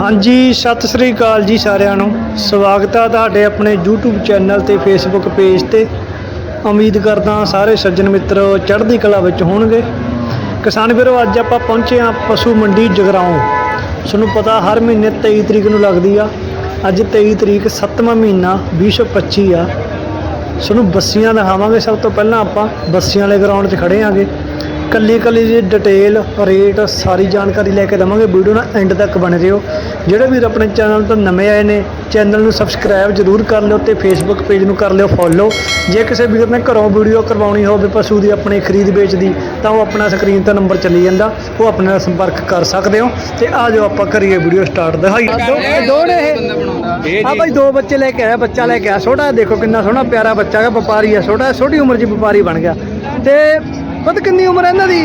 ਹਾਂਜੀ, ਸਤਿ ਸ੍ਰੀ ਅਕਾਲ ਜੀ ਸਾਰਿਆਂ ਨੂੰ। ਸਵਾਗਤ ਆ ਤੁਹਾਡੇ ਆਪਣੇ YouTube ਚੈਨਲ ਤੇ Facebook ਪੇਜ ਤੇ। ਉਮੀਦ ਕਰਦਾ ਸਾਰੇ ਸੱਜਣ ਮਿੱਤਰ ਚੜ੍ਹਦੀ ਕਲਾ ਵਿੱਚ ਹੋਣਗੇ। ਕਿਸਾਨ ਵੀਰੋ, ਅੱਜ ਆਪਾਂ ਪਹੁੰਚੇ ਹਾਂ ਪਸ਼ੂ ਮੰਡੀ ਜਗਰਾਉਂ। ਤੁਹਾਨੂੰ ਪਤਾ ਹਰ ਮਹੀਨੇ 23 ਤਰੀਕ ਨੂੰ ਲੱਗਦੀ ਆ। ਅੱਜ 23 ਤਰੀਕ 7ਵਾਂ ਮਹੀਨਾ 2025 ਆ। ਤੁਹਾਨੂੰ ਬੱਸੀਆਂ ਦਿਖਾਵਾਂਗੇ ਸਭ ਤੋਂ ਪਹਿਲਾਂ ਆਪਾਂ। ਬੱਸੀਆਂ ਵਾਲੇ ਗਰਾਊਂਡ 'ਚ ਖੜੇ ਆਂਗੇ। ਕੱਲੀ ਕੱਲੀ ਦੀ ਡਿਟੇਲ ਰੇਟ ਸਾਰੀ ਜਾਣਕਾਰੀ ਲੈ ਕੇ ਦਵਾਂਗੇ। ਵੀਡੀਓ ਨਾਲ ਐਂਡ ਤੱਕ ਬਣੇ ਰਹੋ। ਜਿਹੜੇ ਵੀਰ ਆਪਣੇ ਚੈਨਲ ਤੋਂ ਨਵੇਂ ਆਏ ਨੇ ਚੈਨਲ ਨੂੰ ਸਬਸਕ੍ਰਾਈਬ ਜਰੂਰ ਕਰ ਲਿਓ ਤੇ ਫੇਸਬੁੱਕ ਪੇਜ ਨੂੰ ਕਰ ਲਿਓ ਫੋਲੋ ਜੇ ਕਿਸੇ ਵੀਰ ਨੇ ਘਰੋਂ ਵੀਡੀਓ ਕਰਵਾਉਣੀ ਹੋਵੇ ਪਸ਼ੂ ਦੀ ਆਪਣੇ ਖਰੀਦ ਵੇਚ ਦੀ ਤਾਂ ਉਹ ਆਪਣਾ ਸਕਰੀਨ ਤੇ ਨੰਬਰ ਚੱਲੀ ਜਾਂਦਾ। ਉਹ ਆਪਣੇ ਨਾਲ ਸੰਪਰਕ ਕਰ ਸਕਦੇ ਹੋ। ਤੇ ਆ ਜਾਓ ਆਪਾਂ ਕਰੀਏ ਵੀਡੀਓ ਸਟਾਰਟ ਦਿਖਾਈ ਦੋ ਨੇ ਇਹ। ਆ ਭਾਈ ਦੋ ਬੱਚੇ ਲੈ ਕੇ ਆਇਆ ਬੱਚਾ ਲੈ ਕੇ ਆਇਆ। ਛੋਟਾ ਦੇਖੋ ਕਿੰਨਾ ਸੋਹਣਾ ਪਿਆਰਾ ਬੱਚਾ ਹੈ ਵਪਾਰੀ ਆ ਛੋਟਾ ਛੋਟੀ ਉਮਰ 'ਚ ਵਪਾਰੀ ਬਣ ਗਿਆ। ਤੇ ਪਤਾ ਕਿੰਨੀ ਉਮਰ ਹੈ ਇਹਨਾਂ ਦੀ?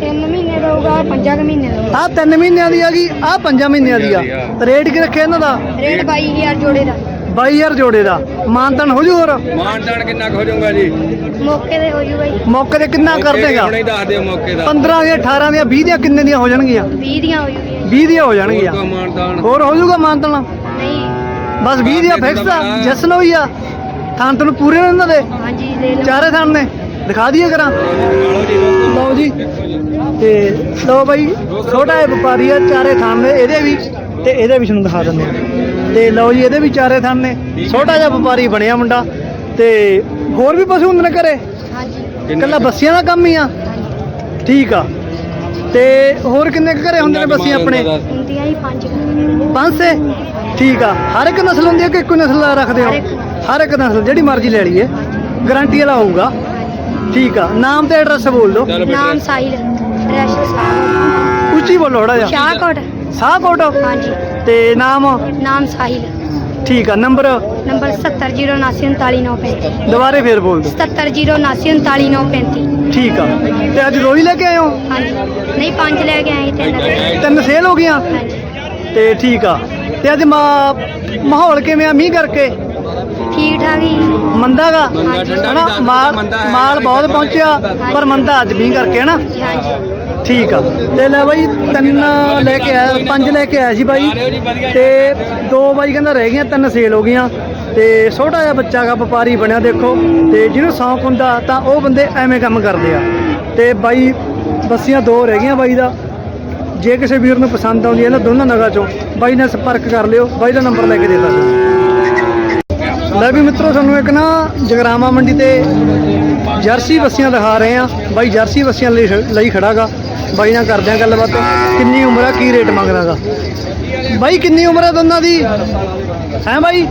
ਤਿੰਨ ਮਹੀਨੇ ਦਾ ਹੋਊਗਾ ਪੰਜਾਂ ਕੁ ਮਹੀਨੇ ਦਾ ਹੋਊਗਾ। ਆਹ 3 ਮਹੀਨਿਆਂ ਦੀ ਹੈਗੀ ਆਹ 5 ਮਹੀਨਿਆਂ ਦੀ ਆ। ਰੇਟ ਕੀ ਰੱਖਿਆ ਇਹਨਾਂ ਦਾ? ਰੇਟ 22000 ਜੋੜੇ ਦਾ। 22000 ਜੋੜੇ ਦਾ। ਮਾਨਤਨ ਹੋ ਜੂ ਹੋਰ? ਮਾਨਦਾਨ ਕਿੰਨਾ ਕੁ ਹੋ ਜਾਊਗਾ ਜੀ? ਮੌਕੇ ਤੇ ਹੋ ਜੂਗਾ ਜੀ ਮੌਕੇ ਤੇ ਕਿੰਨਾ ਕਰ ਦੇਗਾ ਹੁਣੇ ਹੀ ਦੱਸ ਦਿਓ ਮੌਕੇ ਦਾ। 15 ਦੀਆਂ 18 ਦੀਆਂ 20 ਦੀਆਂ ਕਿੰਨੇ ਦੀਆਂ ਹੋ ਜਾਣਗੀਆਂ? 20 ਦੀਆਂ ਹੋ ਜੂਗੀਆਂ। 20 ਦੀਆਂ ਹੋ ਜਾਣਗੀਆਂ। ਹੋਰ ਮਾਨਦਾਨ ਹੋਰ ਹੋ ਜੂਗਾ ਮਾਨਤਨ? ਨਹੀਂ। ਬਸ 20 ਦੀਆਂ ਫਿਕਸ ਆ। ਜਸਨ ਹੋਈ ਆ। ਥਾਂ ਤੈਨੂੰ ਪੂਰੇ ਨੇ ਇਹਨਾਂ ਦੇ? ਹਾਂਜੀ ਲੈ ਲਓ। ਚਾਰੇ ਥਾਂ ਨੇ? ਦਿਖਾ ਦਈਏ ਕਰਾਂ? ਲਓ ਜੀ ਤੇ ਲਓ ਬਾਈ ਛੋਟਾ ਜਿਹਾ ਵਪਾਰੀ ਆ ਚਾਰੇ ਥਾਂ ਨੇ ਇਹਦੇ ਵੀ ਤੇ ਇਹਦੇ ਵੀ ਤੁਹਾਨੂੰ ਦਿਖਾ ਦਿੰਦੇ ਆ। ਤੇ ਲਓ ਜੀ ਇਹਦੇ ਵੀ ਚਾਰੇ ਥਾਂ ਨੇ। ਛੋਟਾ ਜਿਹਾ ਵਪਾਰੀ ਬਣਿਆ ਮੁੰਡਾ ਤੇ ਹੋਰ ਵੀ ਪਸ਼ੂ ਹੁੰਦੇ ਨੇ ਘਰੇ? ਹਾਂਜੀ। ਇਕੱਲਾ ਬੱਸੀਆਂ ਦਾ ਕੰਮ ਹੀ ਆ? ਠੀਕ ਆ। ਤੇ ਹੋਰ ਕਿੰਨੇ ਘਰੇ ਹੁੰਦੇ ਨੇ ਬੱਸੀਆਂ ਆਪਣੇ? ਹੁੰਦੀਆਂ ਹੀ ਪੰਜ ਪੰਜ ਸੇ ਠੀਕ ਆ। ਹਰ ਇੱਕ ਨਸਲ ਹੁੰਦੀ ਹੈ ਕਿ ਇੱਕੋ ਨਸਲ ਦਾ ਰੱਖਦੇ ਹੋ। ਹਰ ਇੱਕ ਨਸਲ ਜਿਹੜੀ ਮਰਜ਼ੀ ਲੈ ਲਈਏ। ਗਾਰੰਟੀ ਵਾਲਾ ਹੋਊਗਾ। ਠੀਕ ਆ। ਨਾਮ ਤੇ ਐਡਰੈਸ ਬੋਲ ਦਿਓ। ਨਾਮ ਸਾਹਿਲ ਰੈਸ਼ ਸਾਹਿਬ ਉੱਚੀ ਬੋਲੋ ਥੋੜਾ ਜਿਹਾ। ਸ਼ਾਹਕੋਟ। ਸਾਹਕੋਟ? ਹਾਂਜੀ। ਤੇ ਨਾਮ? ਨਾਮ ਸਾਹਿਲ ਠੀਕ ਆ ਨੰਬਰ ਨੰਬਰ 7009939935 ਦੁਬਾਰੇ ਫੇਰ ਬੋਲ ਦਿਓ। 7009939935 ਠੀਕ ਆ। ਤੇ ਅੱਜ ਹੀ ਲੈ ਕੇ ਆਏ ਹੋ? ਹਾਂਜੀ। ਨਹੀਂ ਪੰਜ ਲੈ ਕੇ ਆਏ ਤਿੰਨ ਤਿੰਨ ਸੇਲ ਹੋ ਗਈਆਂ? ਹਾਂਜੀ। ਤੇ ਠੀਕ ਆ। ਤੇ ਅੱਜ ਮਾ- ਮਾਹੌਲ ਕਿਵੇਂ ਆ? ਮੀਂਹ ਕਰਕੇ? ਠੀਕ ਠਾਕ ਹੀ। ਮੰਦਾ ਠੰਡਾ ਹਨਾ ਮਾਲ। ਮਾਲ ਬਹੁਤ ਪਹੁੰਚਿਆ ਪਰ ਮੰਦਾ ਅੱਜ ਮੀਂਹ ਕਰਕੇ ਹਨਾ? ਹਾਂਜੀ। ਠੀਕ ਆ। ਤੇ ਲੈ ਬਾਈ ਤਿੰਨ ਲੈ ਕੇ ਆਇਆ ਪੰਜ ਲੈ ਕੇ ਆਇਆ ਸੀ ਬਾਈ। ਤੇ ਦੋ ਬਾਈ ਕਹਿੰਦਾ ਰਹਿ ਗਈਆਂ ਤਿੰਨ ਸੇਲ ਹੋ ਗਈਆਂ। ਤੇ ਛੋਟਾ ਜਿਹਾ ਬੱਚਾ ਗਾ ਵਪਾਰੀ ਬਣਿਆ ਦੇਖੋ। ਤੇ ਜਿਹਨੂੰ ਸ਼ੌਂਕ ਹੁੰਦਾ ਤਾਂ ਉਹ ਬੰਦੇ ਐਵੇਂ ਕੰਮ ਕਰਦੇ ਆ। ਤੇ ਬਾਈ ਬੱਸੀਆਂ ਦੋ ਰਹਿ ਗਈਆਂ ਬਾਈ ਦਾ। ਜੇ ਕਿਸੇ ਵੀਰ ਨੂੰ ਪਸੰਦ ਆਉਂਦੀ ਹੈ ਨਾ ਦੋਨਾਂ ਨਗਾਂ ਚੋਂ ਬਾਈ ਨਾਲ ਸੰਪਰਕ ਕਰ ਲਿਓ। ਬਾਈ ਦਾ ਨੰਬਰ ਲੈ ਕੇ ਦੇ ਦਿੱਤਾ ਲੈ ਵੀ ਮਿੱਤਰੋ ਤੁਹਾਨੂੰ ਇੱਕ ਨਾ ਜਗਰਾਮਾ ਮੰਡੀ ਤੇ ਜਰਸੀ ਬੱਸੀਆਂ ਦਿਖਾ ਰਹੇ ਆ ਬਾਈ ਜਰਸੀ ਬੱਸੀਆਂ ਲਈ ਖੜਾਗਾ। ਬਾਈ ਨਾਲ ਕਰਦੇ ਆ ਗੱਲਬਾਤ। ਕਿੰਨੀ ਉਮਰ ਆ ਕੀ ਰੇਟ ਮੰਗਦਾਗਾ? ਬਾਈ ਕਿੰਨੀ ਉਮਰ ਆ ਦੋਨਾਂ ਦੀ? ਹੈ ਬਾਈ?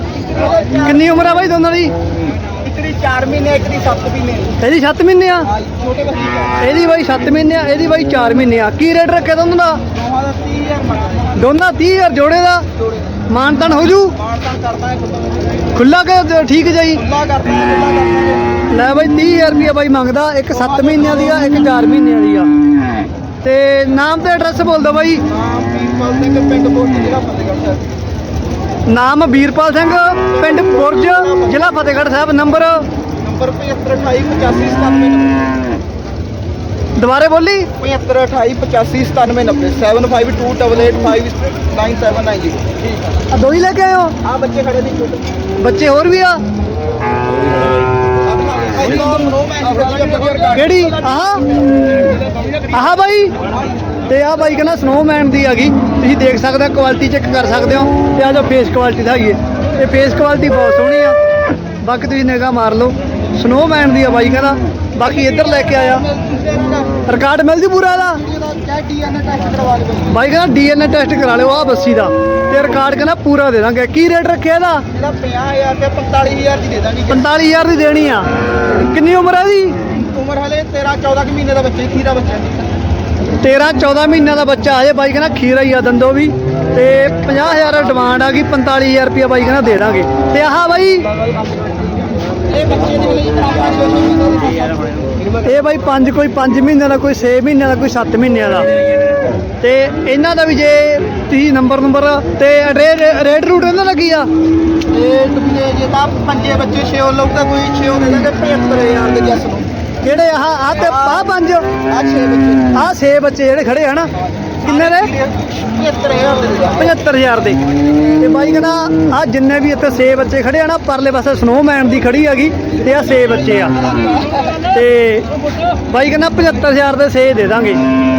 ਕਿੰਨੀ ਉਮਰ ਆ ਬਾਈ ਦੋਨਾਂ ਦੀ? ਇੱਕ ਦੀ 4 ਮਹੀਨੇ ਇੱਕ ਦੀ 7 ਮਹੀਨੇ। ਇਹਦੀ 7 ਮਹੀਨੇ ਆ? ਛੋਟੇ ਬੱਚੇ ਇਹਦੀ ਬਾਈ 7 ਮਹੀਨੇ ਆ ਇਹਦੀ ਬਾਈ 4 ਮਹੀਨੇ ਆ। ਕੀ ਰੇਟ ਰੱਖਿਆ ਦੋਨਾਂ ਦਾ? ਦੋਵਾਂ ਦਾ 30000 ਮੰਗਦਾ। ਦੋਨਾਂ 30000 ਜੋੜੇ ਦਾ? ਮਾਨਤਨ ਹੋ ਜੂ? ਮਾਨਤਾਨ ਕਰਦਾ ਹੈ ਖੁੱਲਾ ਕਿ ਠੀਕ ਜਾਈ? ਖੁੱਲਾ ਕਰਦਾ ਹੈ ਖੁੱਲਾ ਲੈ ਬਾਈ 30000 ਰੁਪਏ ਬਾਈ ਮੰਗਦਾ ਇੱਕ 7 ਮਹੀਨਿਆਂ ਦੀ ਆ ਇੱਕ 4 ਮਹੀਨਿਆਂ ਦੀ ਆ। ਤੇ ਨਾਮ ਤੇ ਐਡਰੈਸ ਬੋਲ ਦੋ ਬਾਈ। ਨਾਮ ਵੀਰਪਾਲ ਸਿੰਘ ਪਿੰਡ ਬੋਟੀ ਫਤਿਹਗੜ੍ਹ ਸਾਹਿਬ। ਨਾਮ ਵੀਰਪਾਲ ਸਿੰਘ ਪਿੰਡ ਬੁਰਜ ਜ਼ਿਲ੍ਹਾ ਫਤਿਹਗੜ੍ਹ ਸਾਹਿਬ ਨੰਬਰ? ਨੰਬਰ 7528859790 ਦੁਬਾਰੇ ਬੋਲੀ। 7528859790 7528859790 ਠੀਕ ਹੈ ਆ ਦੋ ਹੀ ਲੈ ਕੇ ਆਏ ਹੋ? ਆ ਬੱਚੇ ਖੜੇ ਨੇ ਛੋਟੇ ਬੱਚੇ ਹੋਰ ਵੀ ਆ? ਕਿਹੜੀ? ਆਹ? ਆਹ ਬਾਈ? ਤੇ ਆਹ ਬਾਈ ਕਹਿੰਦਾ ਸਨੋਮੈਨ ਦੀ ਹੈਗੀ ਤੁਸੀਂ ਦੇਖ ਸਕਦੇ ਹੋ ਕੁਆਲਿਟੀ ਚੈੱਕ ਕਰ ਸਕਦੇ ਹੋ। ਤੇ ਆ ਜੋ ਫੇਸ ਕੁਆਲਿਟੀ ਦਾ ਦਿਖਾਈਏ। ਇਹ ਫੇਸ ਕੁਆਲਿਟੀ ਬਹੁਤ ਸੋਹਣੀ ਆ। ਬਾਕੀ ਤੁਸੀਂ ਨਿਗਾਹ ਮਾਰ ਲਓ। ਸਨੋਮੈਨ ਦੀ ਆ ਬਾਈ ਕਹਿੰਦਾ। ਬਾਕੀ ਇੱਧਰ ਲੈ ਕੇ ਆਇਆ। ਰਿਕਾਰਡ ਮਿਲ ਜੂ ਪੂਰਾ ਇਹਦਾ? ਬਾਈ ਕਹਿੰਦਾ ਡੀਐਨਏ ਟੈਸਟ ਕਰਾ ਲਿਓ ਆ ਬੱਸੀ ਦਾ। ਤੇ ਰਿਕਾਰਡ ਕਹਿੰਦਾ ਪੂਰਾ ਦੇ ਦਾਂਗੇ। ਕੀ ਰੇਟ ਰੱਖਿਆ ਇਹਦਾ? ਇਹਦਾ 50000 ਤੇ 45000 ਦੀ ਦੇ ਦਾਂਗੇ। 45000 ਦੀ ਦੇਣੀ ਆ। ਕਿੰਨੀ ਉਮਰ ਹੈ ਦੀ ਉਮਰ ਹਲੇ 13 14 ਕੁ ਮਹੀਨੇ ਦਾ ਬੱਚਾ ਹੀ ਖੀਰਾ ਬੱਚਾ 13 14 ਮਹੀਨਿਆਂ ਦਾ ਬੱਚਾ ਅਜੇ ਬਾਈ ਕਹਿੰਦਾ ਖੀਰਾ ਹੀ ਆ ਦੰਦੋ ਵੀ। ਤੇ 50000 ਡਿਮਾਂਡ ਆ ਗਈ 45000 ਰੁਪਇਆ ਬਾਈ ਕਹਿੰਦਾ ਦੇ ਦਾਂਗੇ। ਤੇ ਆਹ ਬਾਈ? ਇਹ ਬਾਈ ਪੰਜ ਕੋਈ 5 ਮਹੀਨਿਆਂ ਦਾ ਕੋਈ 6 ਮਹੀਨਿਆਂ ਦਾ ਕੋਈ 7 ਮਹੀਨਿਆਂ ਦਾ ਤੇ ਇਹਨਾਂ ਦਾ ਵੀ ਜੇ ਤੁਸੀਂ ਨੰਬਰ ਨੰਬਰ ਤੇ ਰੇਟ ਰੂਟ ਇਹਨਾਂ ਦਾ ਕੀ ਆ? ਇਹ ਤੁਮਨੇ ਜੇ ਤਾਂ ਪੰਜੇ ਬੱਚੇ ਛੇ ਲਊਗਾ ਕੋਈ ਛੇ ਦੇ ਦਾਂਗੇ 75000 ਦੇ ਜੱਸ ਨੂੰ। ਕਿਹੜੇ ਆਹ ਆ ਤੇ ਆਹ ਪੰਜ। ਆ ਛੇ ਬੱਚੇ। ਆਹ 6 ਬੱਚੇ ਜਿਹੜੇ ਖੜੇ ਆ ਨਾ। ਕਿੰਨੇ ਦੇ? 75000 ਦੇ ਦੇ। 75000 ਦੇ ਤੇ ਬਾਈ ਕਹਿੰਦਾ ਆ ਜਿੰਨੇ ਵੀ ਇੱਥੇ 6 ਬੱਚੇ ਖੜੇ ਆ ਨਾ ਪਰਲੇ ਪਾਸੇ ਸਨੋਮੈਨ ਦੀ ਖੜੀ ਹੈਗੀ ਤੇ ਆ 6 ਬੱਚੇ ਆ। ਤੇ ਬਾਈ ਕਹਿੰਦਾ 75000 ਦੇ 6 ਦੇ ਦਾਂਗੇ।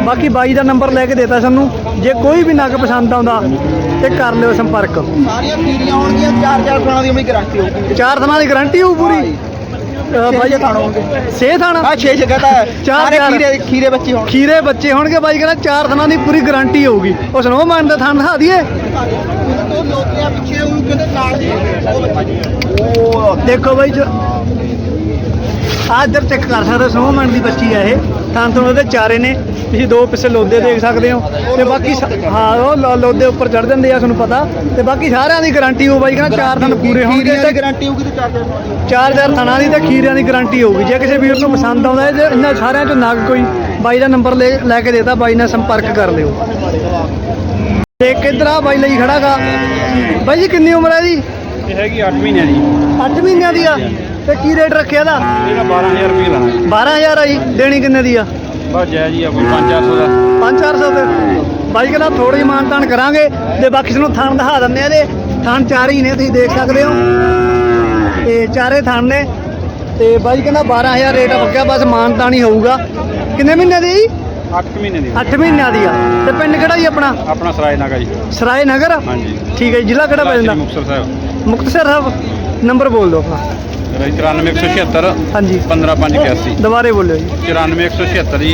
ਬਾਕੀ ਬਾਈ ਦਾ ਨੰਬਰ ਲੈ ਕੇ ਦੇਤਾ ਸਾਨੂੰ। ਜੇ ਕੋਈ ਵੀ ਨਗ ਪਸੰਦ ਆਉਂਦਾ ਤੇ ਕਰ ਲਿਓ ਸੰਪਰਕ। ਸਾਰੀਆਂ ਖੀਰੀਆਂ ਹੋਣਗੀਆਂ 4-4 ਖਾਣਾ ਦੀ ਉਮੀ ਗਾਰੰਟੀ ਹੋਊਗੀ। ਚਾਰ ਥਾਣਾ ਦੀ ਗਾਰੰਟੀ ਹੋਊ ਪੂਰੀ। ਬਾਈ ਥਾਣਾ ਹੋਣਗੇ। ਛੇ ਥਾਣਾ। ਆ 6 ਜਗ੍ਹਾ ਦਾ ਚਾਰ ਸਾਰੇ ਚਾਰ। ਖੀਰੇ ਖੀਰੇ ਬੱਚੇ ਹੋਣਗੇ। ਖੀਰੇ ਬੱਚੇ ਹੋਣਗੇ ਬਾਈ ਕਹਿੰਦਾ ਚਾਰ ਥਾਣਾ ਦੀ ਪੂਰੀ ਗਾਰੰਟੀ ਹੋਊਗੀ। ਉਹ ਸਨੋਮੈਨ ਦਾ ਥਾਂ ਦਿਖਾ ਦਈਏ। ਦੇਖੋ ਬਾਈ ਜੋ ਆਹ ਇੱਧਰ ਚੈੱਕ ਕਰ ਸਕਦੇ ਸਨੋਮੈਨ ਦੀ ਬੱਚੀ ਆ ਇਹ। ਤਾਂ ਤੋਂ ਉਹਦੇ ਚਾਰੇ ਨੇ ਤੁਸੀਂ ਦੋ ਪਿੱਛੇ ਲੋਦੇ ਦੇਖ ਸਕਦੇ ਹੋ। ਤੇ ਬਾਕੀ ਹਾਂ ਉਹ ਲੋਦੇ ਉੱਪਰ ਚੜ ਜਾਂਦੇ ਆ ਤੁਹਾਨੂੰ ਪਤਾ। ਤੇ ਬਾਕੀ ਸਾਰਿਆਂ ਦੀ ਗਾਰੰਟੀ ਹੋ ਬਾਈ ਕਹਿੰਦਾ ਚਾਰ ਦਿਨ ਪੂਰੇ ਹੋਣਗੇ। ਤੇ ਦੀ ਗਾਰੰਟੀ ਹੋਊਗੀ ਤੇ 4-4 ਖਾਣਾ ਦੀ ਚਾਰ ਚਾਰ ਥਣਾ ਦੀ ਤੇ ਖੀਰਿਆਂ ਦੀ ਗਾਰੰਟੀ ਹੋਊਗੀ। ਜੇ ਕਿਸੇ ਵੀਰ ਨੂੰ ਪਸੰਦ ਆਉਂਦਾ ਹੈ ਤੇ ਇਹਨਾਂ ਸਾਰਿਆਂ ਚੋਂ ਨਗ ਕੋਈ ਬਾਈ ਦਾ ਨੰਬਰ ਲੈ ਲੈ ਕੇ ਦੇਤਾ ਬਾਈ ਨਾਲ ਸੰਪਰਕ ਕਰ ਲਿਓ। ਤੇ ਕਿੱਧਰ ਆ ਬਾਈ ਲਈ ਖੜਾਗਾ ਬਾਈ ਜੀ ਕਿੰਨੀ ਉਮਰ ਹੈ ਜੀ ਇਹ ਹੈਗੀ 8 ਮਹੀਨੇ ਦੀ। 8 ਮਹੀਨਿਆਂ ਦੀ ਆ? ਤੇ ਕੀ ਰੇਟ ਰੱਖਿਆ ਦਾ ਇਹਦਾ 12000 ਰੁਪਏ ਲਾਣਾ ਜੀ। 12000 ਆ ਜੀ ਦੇਣੀ ਕਿੰਨੇ ਦੀ ਆ? ਬਸ ਜੈ ਜੀ ਆ ਕੋਈ 5-400 ਦਾ। 5-400 ਤੇ। ਬਾਈ ਕਹਿੰਦਾ ਥੋੜੀ ਮਾਨਤਾਨ ਕਰਾਂਗੇ ਤੇ ਬਾਕੀ ਤੁਹਾਨੂੰ ਥਾਣ ਦਿਖਾ ਦਿੰਦੇ ਆ ਇਹਦੇ। ਥਾਣ ਚਾਰ ਹੀ ਨੇ ਤੁਸੀਂ ਦੇਖ ਸਕਦੇ ਹੋ। ਤੇ ਚਾਰੇ ਥਾਣ ਨੇ। ਤੇ ਬਾਈ ਕਹਿੰਦਾ 12000 ਰੇਟ ਬੱਕਿਆ ਬਸ ਮਾਨਤਾਨ ਹੀ ਹੋਊਗਾ। ਕਿੰਨੇ ਮਹੀਨੇ ਦੀ 8 ਮਹੀਨੇ ਦੀ। 8 ਮਹੀਨਿਆਂ ਦੀ ਆ। ਤੇ ਪਿੰਡ ਕਿਹੜਾ ਜੀ ਆਪਣਾ? ਆਪਣਾ ਸਰਾਏ ਨਾਗਾ ਜੀ। ਸਰਾਏ ਨਗਰ? ਹਾਂਜੀ। ਠੀਕ ਹੈ ਜ਼ਿਲ੍ਹਾ ਕਿਹੜਾ ਪੈ ਜਾਂਦਾ ਮੁਕਤਸਰ ਸਾਹਿਬ। ਮੁਕਤਸਰ ਸਾਹਿਬ। ਨੰਬਰ ਬੋਲ ਦਿਓ ਆਪਣਾ। 94176 ਹਾਂਜੀ। 15581 ਦੁਬਾਰੇ ਬੋਲਿਓ ਜੀ। 94176 ਜੀ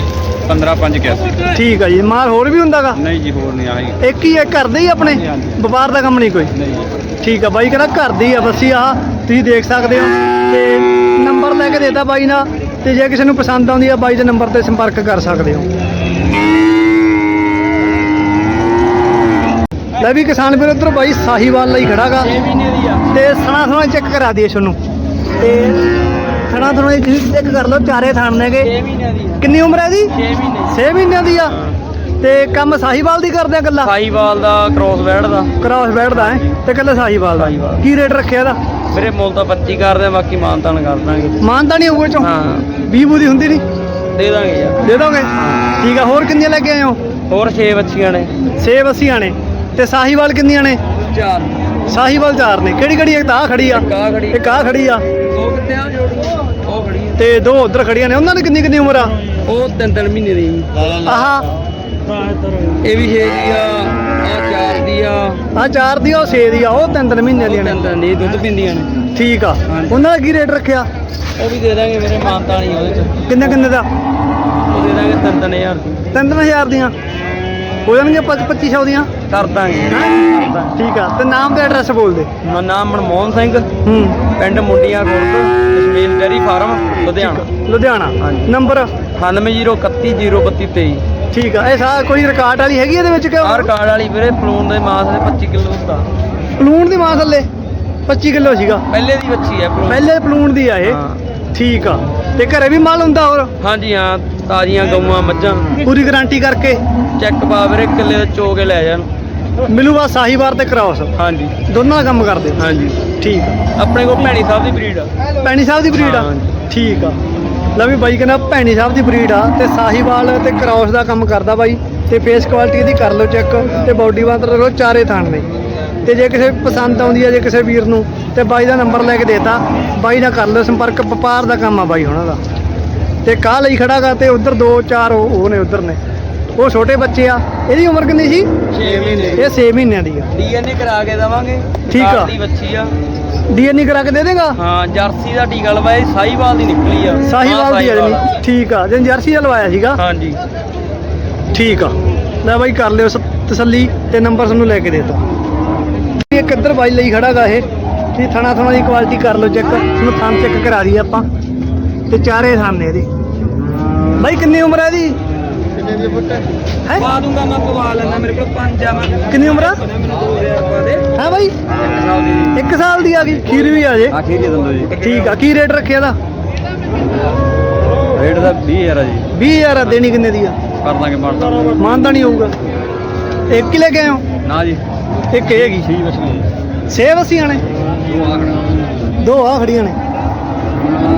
15581 ਠੀਕ ਆ ਜੀ ਮਾਲ ਹੋਰ ਵੀ ਹੁੰਦਾਗਾ? ਨਹੀਂ ਜੀ ਹੋਰ ਨਹੀਂ ਆਹੀ। ਇੱਕ ਹੀ ਹੈ ਘਰ ਦੇ ਹੀ ਆਪਣੇ? ਹਾਂਜੀ, ਹਾਂਜੀ। ਵਪਾਰ ਦਾ ਕੰਮ ਨਹੀਂ ਕੋਈ? ਨਹੀਂ ਠੀਕ ਆ ਬਾਈ ਕਹਿੰਦਾ ਘਰ ਦੀ ਆ ਬੱਸੀ ਆ ਤੁਸੀਂ ਦੇਖ ਸਕਦੇ ਹੋ। ਤੇ ਨੰਬਰ ਲੈ ਕੇ ਦੇਤਾ ਬਾਈ ਨਾਲ ਤੇ ਜੇ ਕਿਸੇ ਨੂੰ ਪਸੰਦ ਆਉਂਦੀ ਆ ਬਾਈ ਦੇ ਨੰਬਰ ਤੇ ਸੰਪਰਕ ਕਰ ਸਕਦੇ ਹੋ। ਲੈ ਵੀ ਕਿਸਾਨ ਵੀਰ ਉਧਰ ਬਾਈ ਸਾਹੀਵਾਲ ਲਈ ਖੜਾਗਾ। ਤੇ ਸਣਾ ਸਣਾ ਚੈੱਕ ਕਰਾ ਦਈਏ ਤੁਹਾਨੂੰ। ਤੇ ਸਣਾ ਸਣਾ ਤੁਸੀਂ ਚੈੱਕ ਕਰ ਲਓ ਚਾਰੇ ਥਾਣ ਨੇਗੇ। ਕਿੰਨੀ ਉਮਰ ਹੈ ਦੀ 6 ਮਹੀਨੇ 6 ਮਹੀਨਿਆਂ ਦੀ ਆ। ਤੇ ਕੰਮ ਸਾਹੀਵਾਲ ਦੀ ਕਰਦੇ ਆ ਗੱਲਾਂ ਸਾਈਵਾਲ ਦਾ ਕ੍ਰੋਸ ਬੈਡ ਦਾ। ਕ੍ਰਾਸ ਬੈਠਦਾ ਹੈ ਤੇ ਕੱਲੇ ਸਾਹੀਵਾਲ ਦਾ। ਸਾਹੀਵਾਲ। ਕੀ ਰੇਟ ਰੱਖਿਆ ਇਹਦਾ? ਮੇਰੇ ਮੁੱਲ ਤਾਂ 25 ਕਰਦੇ ਆ ਬਾਕੀ ਮਾਨਤਾਨ ਕਰ ਦਾਂਗੇ। ਮਾਨਤਾ ਨਹੀਂ ਹੋਊਗਾ ਚੋਂ? ਹਾਂ। 20 ਬੂਦੀ ਹੁੰਦੀ ਨਹੀਂ? ਦੇ ਦਾਂਗੇ ਯਾਰ। ਦੇ ਦੋਗੇ? ਠੀਕ ਆ ਹੋਰ ਕਿੰਨੀਆਂ ਲੈ ਕੇ ਆਏ ਹੋ? ਹੋਰ 6 ਬੱਚੀਆਂ ਨੇ। ਛੇ ਬੱਸੀਆਂ ਨੇ। ਤੇ ਸਾਹੀਵਾਲ ਕਿੰਨੀਆਂ ਨੇ? ਚਾਰ। ਸਾਹੀਵਾਲ ਚਾਰ ਨੇ। ਕਿਹੜੀ ਕਿਹੜੀ? ਇੱਕ ਤਾਂ ਖੜੀ ਆ। ਇੱਕ ਆਹ ਖੜੀ ਆ। ਉਹ ਕਿੱਥੇ ਆ ਉਹ ਖੜੀ ਆ ਤੇ ਦੋ ਉਧਰ ਖੜੀਆਂ ਨੇ ਉਹਨਾਂ ਦੀ ਕਿੰਨੀ ਕਿੰਨੀ ਉਮਰ ਆ? ਉਹ ਤਿੰਨ ਤਿੰਨ ਮਹੀਨੇ ਦੀ ਆਹ। ਇਹ ਵੀ 6 ਦੀ ਆ ਆ ਚਾਰ ਦੀ ਆ। ਆ ਚਾਰ ਦੀ ਆ, ਉਹ ਛੇ ਦੀ ਆ ਉਹ ਤਿੰਨ ਤਿੰਨ ਮਹੀਨਿਆਂ ਉਹ ਦੀਆਂ ਨੇ। ਤਿੰਨ ਤਿੰਨ ਦੀ ਦੁੱਧ ਪੀਂਦੀਆਂ ਨੇ। ਠੀਕ ਆ। ਉਹਨਾਂ ਦਾ ਕੀ ਰੇਟ ਰੱਖਿਆ? ਉਹ ਵੀ ਦੇ ਦਾਂਗੇ ਮੇਰੇ ਮਾਨਤਾਨ ਹੀ ਉਹਦੇ ਚ। ਕਿੰਨੇ ਕਿੰਨੇ ਦਾ? ਉਹ ਦੇ ਦਾਂਗੇ ਤਿੰਨ ਤਿੰਨ ਹਜ਼ਾਰ ਦੀ। ਤਿੰਨ ਤਿੰਨ ਹਜ਼ਾਰ ਦੀਆਂ। ਹੋ ਜਾਣਗੀਆਂ 2500 ਦੀਆਂ? ਕਰ ਦਾਂਗੇ? ਠੀਕ ਆ। ਤੇ ਨਾਮ ਤੇ ਐਡਰੈਸ ਬੋਲ ਦੇ। ਮੇਰਾ ਨਾਮ ਮਨਮੋਹਨ ਸਿੰਘ। ਹੂੰ। ਪਿੰਡ ਮੁੰਡੀਆਂ ਖੁਰਦ ਕਸ਼ਮੀਰ ਡੈਰੀ ਫਾਰਮ ਲੁਧਿਆਣਾ ਲੁਧਿਆਣਾ ਹਾਂਜੀ। ਨੰਬਰ 9803103223 ਠੀਕ ਆ ਇਹ ਸਾਰਾ ਕੋਈ ਰਿਕਾਰਡ ਵਾਲੀ ਹੈਗੀ ਇਹਦੇ ਵਿੱਚ ਕਿ ਆਰ ਕਾਰਡ ਵਾਲੀ ਵੀਰੇ ਪਲੂਨ ਦੇ ਮਾਸ ਦੇ 25 ਕਿਲੋ ਹੁੰਦਾ ਪਲੂਣ ਦੀ ਮਾਂ ਥੱਲੇ 25 ਕਿਲੋ ਸੀਗਾ ਪਹਿਲੇ ਦੀ ਬੱਚੀ ਹੈ ਪਲੂਨ ਪਹਿਲੇ ਪਲੂਣ ਦੀ ਆ ਇਹ ਹਾਂ। ਠੀਕ ਆ ਤੇ ਘਰੇ ਵੀ ਮਾਲ ਹੁੰਦਾ ਹੋਰ ਹਾਂਜੀ ਹਾਂ ਤਾਜ਼ੀਆਂ ਗਊਆਂ ਮੱਝਾਂ ਪੂਰੀ ਗਾਰੰਟੀ ਕਰਕੇ ਚੈੱਕ ਪਾ ਵੀਰੇ ਕਿੱਲੇ ਦੇ ਚੋ ਕੇ ਲੈ ਜਾਣ ਮਿਲੂਗਾ ਸਾਹੀਵਾਰ ਤੇ ਕਰਾਸ ਹਾਂਜੀ ਦੋਨਾਂ ਦਾ ਕੰਮ ਕਰਦੇ। ਹਾਂਜੀ ਠੀਕ ਆ। ਆਪਣੇ ਕੋਲ ਭੈਣੀ ਸਾਹਿਬ ਦੀ ਬਰੀਡ ਆ। ਪੈਣੀ ਸਾਹਿਬ ਦੀ ਬਰੀਡ ਆ? ਹਾਂਜੀ। ਠੀਕ ਆ। ਲੈ ਵੀ ਬਾਈ ਕਹਿੰਦਾ ਭੈਣੀ ਸਾਹਿਬ ਦੀ ਬਰੀਡ ਆ ਤੇ ਸਾਹੀਵਾਲ ਤੇ ਕਰਾਸ ਦਾ ਕੰਮ ਕਰਦਾ ਬਾਈ ਤੇ ਫੇਸ ਕੁਆਲਿਟੀ ਇਹਦੀ ਕਰ ਲਓ ਚੈੱਕ ਤੇ ਬਾਡੀ ਬਾਂਦਰ ਲਓ ਚਾਰੇ ਥਾਣ ਨੇ। ਤੇ ਜੇ ਕਿਸੇ ਪਸੰਦ ਆਉਂਦੀ ਆ ਜੇ ਕਿਸੇ ਵੀਰ ਨੂੰ ਤੇ ਬਾਈ ਦਾ ਨੰਬਰ ਲੈ ਕੇ ਦੇਤਾ ਬਾਈ ਨਾਲ ਕਰ ਲਓ ਸੰਪਰਕ ਵਪਾਰ ਦਾ ਕੰਮ ਆ ਬਾਈ ਉਹਨਾਂ ਦਾ। ਤੇ ਕਾਹ ਲਈ ਖੜਾਗਾ ਤੇ ਉਧਰ ਦੋ ਚਾਰ ਉਹ ਉਹ ਨੇ ਉਧਰ ਨੇ। ਉਹ ਛੋਟੇ ਬੱਚੇ ਆ। ਇਹਦੀ ਉਮਰ ਕਿੰਨੀ ਸੀ? 6 ਮਹੀਨੇ। ਇਹ 6 ਮਹੀਨਿਆਂ ਦੀ ਆ। ਡੀਐਨਏ ਕਰਾ ਕੇ ਦਵਾਂਗੇ। ਠੀਕ ਆ। ਦੀ ਬੱਚੀ ਆ। ਡੀਐਨਏ ਕਰਾ ਕੇ ਦੇ ਦੇਗਾ? ਹਾਂ ਜਰਸੀ ਦਾ ਟੀਕਾ ਲਵਾਇਆ ਸੀ, ਸਾਹੀਵਾਲ ਦੀ ਨਿਕਲੀ ਆ। ਸਾਹੀਵਾਲ ਦੀ ਆ ਸਾਹੀਵਾਲ। ਜਣੀ ਠੀਕ ਆ। ਜਨ ਜਰਸੀ ਦਾ ਲਵਾਇਆ ਸੀਗਾ? ਹਾਂਜੀ। ਠੀਕ ਆ। ਲੈ ਬਾਈ ਕਰ ਲਿਓ ਸ- ਤਸੱਲੀ ਤੇ ਨੰਬਰ ਤੁਹਾਨੂੰ ਲੈ ਕੇ ਦੇਤਾ ਇੱਕ ਇੱਧਰ ਬਾਈ ਲਈ ਖੜਾਗਾ ਇਹ? ਤੁਸੀਂ ਥਣਾ ਥਣਾ ਦੀ ਕੁਆਲਿਟੀ ਕਰ ਲਓ ਚੈੱਕ। ਤੁਹਾਨੂੰ ਥਣ ਚੈੱਕ ਕਰਾ ਦਈਏ ਆਪਾਂ। ਤੇ ਚਾਰੇ ਥਣ ਨੇ ਇਹਦੀ। ਬਾਈ ਕਿੰਨੀ ਉਮਰ ਹੈ ਇਹਦੀ? ਹੈ? ਪਾ ਦੂੰਗਾ ਮੈਂ ਪਵਾ ਲੈਣਾ ਮੇਰੇ ਕੋਲ ਪੰਜ ਆ ਮੈਂ। ਕਿੰਨੀ ਉਮਰ ਆ? ਮੈਨੂੰ 2000 ਪਾ ਦੇ। ਹੈ ਬਾਈ। ਇੱਕ ਸਾਲ ਦੀ 1 ਸਾਲ ਦੀ ਆ ਗਈ। ਖੀਰ ਵੀ ਆ ਜੇ। ਆਖਰੀ ਦੇ ਦਿੰਦੋ ਜੀ। ਠੀਕ ਆ ਕੀ ਰੇਟ ਰੱਖਿਆ ਦਾ? ਰੇਟ ਦਾ 20000 ਆ ਜੀ। 20000 ਆ ਦੇਣੀ ਕਿੰਨੇ ਦੀ ਆ? ਕਰ ਦਾਂਗੇ ਮਾਰਦਾ ਮਾਨਤਾ ਨਹੀਂ ਹੋਊਗਾ। ਇੱਕ ਹੀ ਲੈ ਕੇ ਹੋ? ਨਾ ਜੀ। ਇੱਕ ਇਹ ਹੈਗੀ। ਠੀਕ ਬਸ ਛੇ ਵਸੀਆਂ ਨੇ? ਦੋ ਆਖਣਾ ਦੋ ਆ ਖੜੀਆਂ ਨੇ।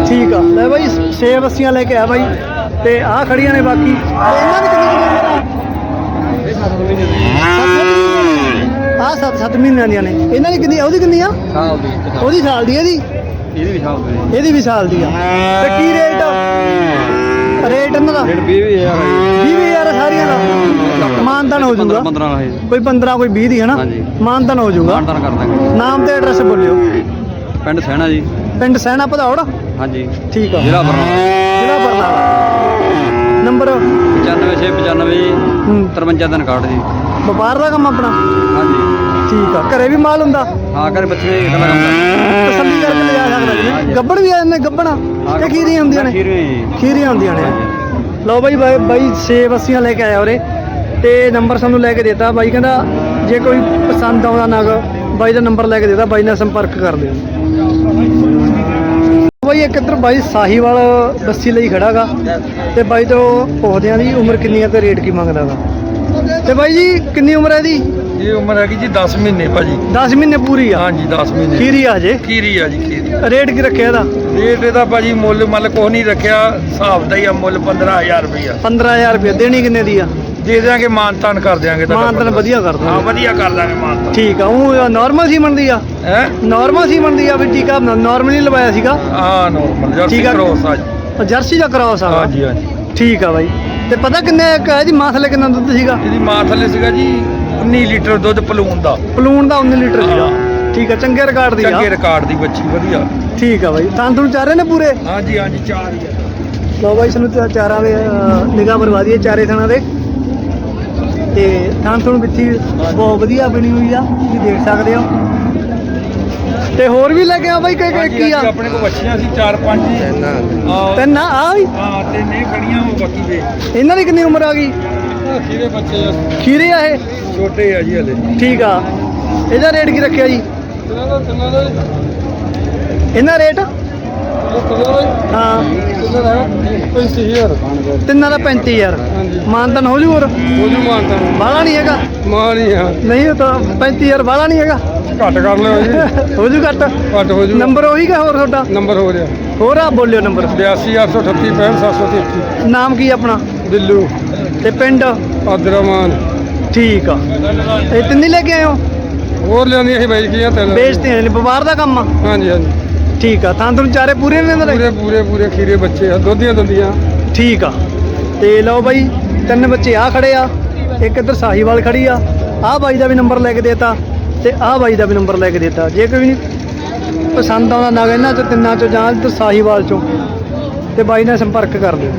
ਠੀਕ ਆ। ਲੈ ਬਾਈ ਛੇ ਵਸੀਆਂ ਲੈ ਕੇ ਆ ਬਾਈ। ਤੇ ਆ ਖੜੀਆਂ ਨੇ ਬਾਕੀ। ਇਹਨਾਂ ਦੀ ਕਿੰਨੀ ਕਿੰਨੀ ਉਮਰ ਆ ਆ 7-7 ਮਹੀਨਿਆਂ ਦੀਆਂ ਨੇ। ਇਹਨਾਂ ਦੀ ਕਿੰਨੀ ਉਹਦੀ ਕਿੰਨੀ ਆ ਸਾਲ ਦੀ ਉਹਦੀ ਸਾਲ ਦੀ ਇਹਦੀ? ਇਹਦੇ ਵੀ ਸਾਲ ਦੇ ਇਹਦੀ ਵੀ ਸਾਲ ਦੀ ਆ। ਤੇ ਕੀ ਰੇਟ ਰੇਟ ਇਹਨਾਂ ਦਾ? ਰੇਟ 20 ਵੀ ਯਾਰ 20000 ਸਾਰੀਆਂ ਦਾ। ਮਾਨਦਾਨ ਹੋ ਜਾਊਗਾ। 15 ਹੈ ਕੋਈ 15 ਕੋਈ 20 ਦੀ ਹੈ ਨਾ। ਮਾਨਦਾਨ ਹੋ ਜਾਊਗਾ। ਮਾਨਦਾਨ ਕਰ ਦਾਂਗੇ ਨਾਮ ਤੇ ਐਡਰੈਸ ਬੋਲਿਓ। ਪਿੰਡ ਸੈਣਾ ਜੀ। ਪਿੰਡ ਸੈਣਾ ਭਦੌੜ? ਹਾਂਜੀ। ਠੀਕ ਆ। ਜ਼ਿਲ੍ਹਾ ਬਰਨਾਲਾ। ਜ਼ਿਲ੍ਹਾ ਬਰਨਾਲਾ। ਨੰਬਰ? 95695 ਹੂੰ। 53 ਦਿਨ ਕਾਟ ਜੀ। ਵਪਾਰ ਦਾ ਕੰਮ ਆਪਣਾ? ਹਾਂਜੀ। ਠੀਕ ਆ। ਘਰੇ ਵੀ ਮਾਲ ਹੁੰਦਾ? ਹਾਂ ਕਰ ਬੱਚੇ ਇਕੱਲਾ ਕੰਮ ਕਰਦਾ। ਤਸੱਲੀ ਕਰਕੇ ਲਿਜਾ ਸਕਦਾ ਜੀ। ਗੱਬੜ ਵੀ ਆ ਜਾਂਦੇ ਗੱਬਣਾ? ਕਿ ਖੀਰੀਆਂ ਹੁੰਦੀਆਂ ਨੇ? ਖੀਰੇ ਖੀਰੀਆਂ ਹੁੰਦੀਆਂ ਨੇ। ਲਓ ਬਾਈ ਬਾਈ ਸੇਬ ਅੱਸੀਆਂ ਲੈ ਕੇ ਆਇਆ ਉਰੇ। ਤੇ ਨੰਬਰ ਸਾਨੂੰ ਲੈ ਕੇ ਦਿੱਤਾ। ਬਾਈ ਕਹਿੰਦਾ ਜੇ ਕੋਈ ਪਸੰਦ ਆਉਂਦਾ ਨਗ ਬਾਈ ਦਾ ਨੰਬਰ ਲੈ ਕੇ ਦਿੱਤਾ। ਬਾਈ ਨਾਲ ਸੰਪਰਕ ਕਰ ਲਿਓ। ਇੱਕ ਇੱਧਰ ਬਾਈ ਸਾਹੀਵਾਲ ਬੱਸੀ ਲਈ ਖੜਾਗਾ ਤੇ ਬਾਈ ਤੋਂ ਪੁੱਛਦੇ ਆਂ ਦੀ ਉਮਰ ਕਿੰਨੀ ਆ ਤੇ ਰੇਟ ਕੀ ਮੰਗਦਾਗਾ ਤੇ ਬਾਈ ਜੀ ਕਿੰਨੀ ਉਮਰ ਹੈ ਇਹਦੀ? ਇਹ ਉਮਰ ਹੈਗੀ ਜੀ 10 ਮਹੀਨੇ ਭਾਜੀ। 10 ਮਹੀਨੇ ਪੂਰੀ ਆ? ਹਾਂਜੀ 10 ਮਹੀਨੇ। ਖੀਰੀ ਆ ਜੇ ਖੀਰੀ ਆ ਜੀ ਖੀਰੀ। ਰੇਟ ਕੀ ਰੱਖਿਆ ਇਹਦਾ? ਰੇਟ ਇਹਦਾ ਭਾਜੀ ਮੁੱਲ ਮਤਲਬ ਕੋਈ ਨਹੀਂ ਰੱਖਿਆ ਹਿਸਾਬ ਦਾ ਹੀ ਆ ਮੁੱਲ 15000 ਰੁਪਇਆ 15000 ਰੁਪਏ ਦੇਣੀ ਕਿੰਨੇ ਦੀ ਆ? ਦੇ ਦਿਆਂਗੇ ਮਾਨਤਾਨ ਕਰ ਦਿਆਂਗੇ ਮਾਨਤਾਨ ਵਧੀਆ ਕਰ। ਹਾਂ ਵਧੀਆ ਕਰ ਦਾਂਗੇ ਮਾਨਤਾਨ। ਠੀਕ ਆ ਉਹ ਨਾਰਮਲ ਸੀਮਨ ਦੀ ਆ? ਹੈ? ਨਾਰਮਲ ਸੀਮਨ ਦੀ ਆ ਵੀ ਟੀਕਾ ਨਾਰਮਲੀ ਲਵਾਇਆ ਸੀਗਾ? ਹਾਂ ਨੋਰਮਲ ਜਰਸੀ ਠੀਕ ਆ। ਕ੍ਰੋਸ ਆ ਜੀ। ਉਹ ਜਰਸੀ ਦਾ ਕਰਾਸ ਆ? ਹਾਂਜੀ ਹਾਂਜੀ। ਠੀਕ ਆ ਬਾਈ। ਤੇ ਪਤਾ ਕਿੰਨੇ ਇੱਕ ਇਹਦੀ ਮਾਂ ਥੱਲੇ ਕਿੰਨਾ ਦੁੱਧ ਸੀਗਾ? ਇਹਦੀ ਮਾਂ ਥੱਲੇ ਸੀਗਾ ਜੀ 19 ਲੀਟਰ ਦੁੱਧ ਪਲੂਣ ਦਾ। ਪਲੂਣ ਦਾ 19 ਲੀਟਰ ਸੀਗਾ। ਠੀਕ ਆ ਚੰਗੇ ਰਿਕਾਰਡ ਦੀ ਆ। ਚੰਗੇ ਰਿਕਾਰਡ ਦੀ ਬੱਚੀ ਵਧੀਆ। ਠੀਕ ਆ ਬਾਈ। ਤਾਂ ਤੁਹਾਨੂੰ ਚਾਰੇ ਨੇ ਪੂਰੇ? ਹਾਂਜੀ ਹਾਂਜੀ ਚਾਰ ਹੀ ਆ। ਲਓ ਬਾਈ ਸਾਨੂੰ ਚਾਰਾਂ ਦੇ ਨਿਗਾਹ ਬਰਵਾ ਦਈਏ ਚਾਰੇ ਥਾਣਾ ਦੇ। ਤੇ ਥਾਂ ਤੁਹਾਨੂੰ ਵਿੱਚੀ ਬਹੁਤ ਵਧੀਆ ਬਣੀ ਹੋਈ ਆ ਤੁਸੀਂ ਦੇਖ ਸਕਦੇ ਹੋ। ਤੇ ਹੋਰ ਵੀ ਲੈ ਕੇ ਆ ਬਾਈ ਕਈ ਕਈ ਕੀ ਆ? ਆਪਣੇ ਕੋਲ ਬੱਚੀਆਂ ਸੀ ਚਾਰ ਪੰਜ ਹਾਂ। ਤਿੰਨ ਆ। ਆ ਵੀ? ਹਾਂ ਤੇ ਨਹੀਂ ਖੜੀਆਂ ਉਹ ਬਾਕੀ ਵੇ ਇਹਨਾਂ ਦੀ ਕਿੰਨੀ ਉਮਰ ਆ ਗਈ? ਖੀਰੇ ਬੱਚੇ ਆ, ਖੀਰੇ ਆ ਇਹ? ਛੋਟੇ ਆ ਜੀ ਹਲੇ। ਠੀਕ ਆ। ਇਹਦਾ ਰੇਟ ਕੀ ਰੱਖਿਆ ਜੀ? ਇਹਨਾਂ ਰੇਟ? ਹਾਂ। ਤਿੰਨਾਂ ਦਾ 35000 ਮਾਨਤਨ ਹੋ ਜੂ ਹੋਰ? ਉਹ ਜੂ ਮਾਨਤਾ ਬਾਲਾ ਨਹੀਂ ਹੈਗਾ। ਮਾਂ ਨਹੀਂ ਆ। ਨਹੀਂ ਉਹ ਤਾਂ 35000 ਬਾਲਾ ਨਹੀਂ ਹੈਗਾ। ਘੱਟ ਕਰ ਲਿਓ ਜੀ। ਹੋ ਜੂ ਘੱਟ। ਘੱਟ ਹੋ ਜੂ। ਨੰਬਰ ਉਹੀ ਕਾ ਹੋਰ ਤੁਹਾਡਾ? ਨੰਬਰ ਹੋ ਰਿਹਾ। ਹੋਰ ਆ ਬੋਲਿਓ ਨੰਬਰ। 82838 65733 ਨਾਮ ਕੀ ਆਪਣਾ? ਦਿੱਲੂ ਤੇ ਪਿੰਡ? ਅਦਰਮਾਨ ਠੀਕ ਆ। ਇਹ ਤਿੰਨੇ ਲੈ ਕੇ ਆਏ ਹੋ? ਹੋਰ ਲਿਆਂਦੀਆਂ ਸੀ ਬਾਈ ਕੀਆਂ ਤਿੰਨ। ਵੇਚਦੇ ਨੇ ਵਪਾਰ ਦਾ ਕੰਮ ਆ? ਹਾਂਜੀ ਹਾਂਜੀ। ਠੀਕ ਆ ਤਾਂ ਤੁਹਾਨੂੰ ਚਾਰੇ ਪੂਰੇ ਨੇ ਇਹਨਾਂ ਦੇ ਪੂਰੇ ਪੂਰੇ ਪੂਰੇ ਖੀਰੇ ਬੱਚੇ ਆ ਦੋਧੀਆਂ ਦੰਦੀਆਂ। ਠੀਕ ਆ। ਤੇ ਲਓ ਬਾਈ ਤਿੰਨ ਬੱਚੇ ਆ ਖੜੇ ਆ ਇੱਕ ਇੱਧਰ ਸਾਹੀਵਾਲ ਖੜੀ ਆ। ਆਹ ਬਾਈ ਦਾ ਵੀ ਨੰਬਰ ਲੈ ਕੇ ਦੇਤਾ ਤੇ ਆਹ ਬਾਈ ਦਾ ਵੀ ਨੰਬਰ ਲੈ ਕੇ ਦੇਤਾ। ਜੇ ਕੋਈ ਨਹੀਂ ਪਸੰਦ ਆਉਂਦਾ ਨਗ ਇਹਨਾਂ ਚੋਂ ਤਿੰਨਾਂ ਚੋਂ ਜਾਂ ਇੱਧਰ ਸਾਹੀਵਾਲ ਚੋਂ ਤੇ ਬਾਈ ਨਾਲ ਸੰਪਰਕ ਕਰ ਲਿਓ।